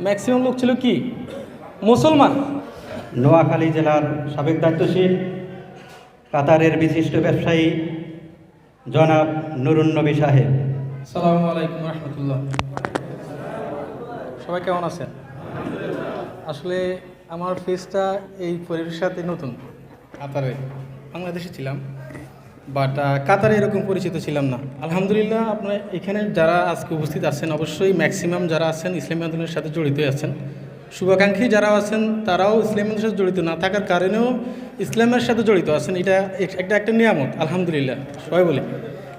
Maximum লোক ছিল কি? মুসলমান। নোয়াখালী জেলার সাবেক দায়িত্বশীল কাতারের বিশিষ্ট ব্যবসায়ী জনাব নুরুন নবী সাহেব। সালামু আলাইকুম রহমতুল্লাহ। সবাই কেমন আছেন? আসলে আমার ফেসটা এই পরিবেশের সাথে নতুন। কাতারে। বাংলাদেশে ছিলাম। বাট কাতারে এরকম পরিচিত ছিলাম না। আলহামদুলিল্লাহ, আপনার এখানে যারা আজকে উপস্থিত আছেন, অবশ্যই ম্যাক্সিমাম যারা আছেন ইসলামী আন্দোলনের সাথে জড়িত আছেন। শুভাকাঙ্ক্ষী যারা আছেন, তারাও ইসলামী আন্দোলনের সাথে জড়িত না। থাকার কারণেও ইসলামের সাথে জড়িত আছেন। এটা একটা একটা নিয়ামত, আলহামদুলিল্লাহ, সবাই বলে।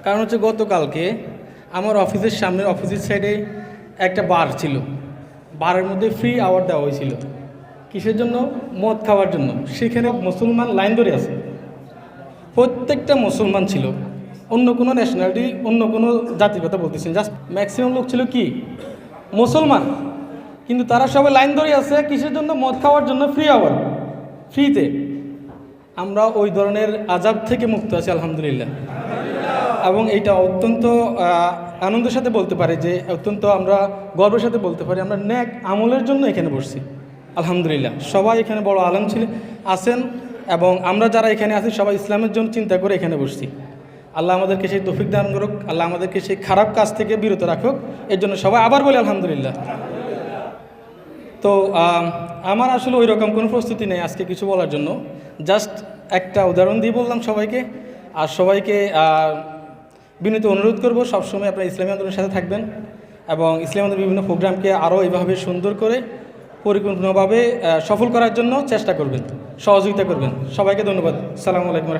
কারণ হচ্ছে গতকালকে আমার অফিসের সামনের অফিসের সাইডে একটা বার ছিল। বারের মধ্যে ফ্রি আওয়ার দেওয়া হয়েছিল। কিসের জন্য? মদ খাওয়ার জন্য। সেখানে মুসলমান লাইন ধরে আছে। প্রত্যেকটা মুসলমান ছিল। অন্য কোনো ন্যাশনালিটি অন্য কোনো জাতির কথা বলতেছেন জাস্ট ম্যাক্সিমাম লোক ছিল কি? মুসলমান। কিন্তু তারা সবাই লাইন ধরে আছে কিসের জন্য? মদ খাওয়ার জন্য ফ্রি আওয়ার ফ্রিতে আমরা ওই ধরনের আজাব থেকে মুক্ত আছি, আলহামদুলিল্লাহ। এবং এটা অত্যন্ত আনন্দের সাথে বলতে পারি যে, অত্যন্ত আমরা গর্বের সাথে বলতে পারি, আমরা ন্যাক আমলের জন্য এখানে বসছি। আলহামদুলিল্লাহ। সবাই এখানে বড় আলম ছিল। আছেন এবং আমরা যারা এখানে আছি, সবাই ইসলামের জন্য চিন্তা করে এখানে বসছি। আল্লাহ আমাদেরকে সেই তৌফিক দান করুক, আল্লাহ আমাদেরকে সেই খারাপ কাজ থেকে বিরত রাখুক। এর জন্য সবাই আবার বলি, আলহামদুলিল্লাহ। তো আমার আসলে ওই রকম কোনো প্রস্তুতি নেই আজকে কিছু বলার জন্য। জাস্ট একটা উদাহরণ দিয়ে বললাম সবাইকে। আর সবাইকে বিনীত অনুরোধ করব, সবসময় আপনারা ইসলামী আন্দোলনের সাথে থাকবেন এবং ইসলামী আন্দোলনের বিভিন্ন প্রোগ্রামকে আরও এইভাবে সুন্দর করে পরিপূর্ণভাবে সফল করার জন্য চেষ্টা করবেন সহযোগিতা করবেন। সবাইকে ধন্যবাদ। সালামু আলাইকুম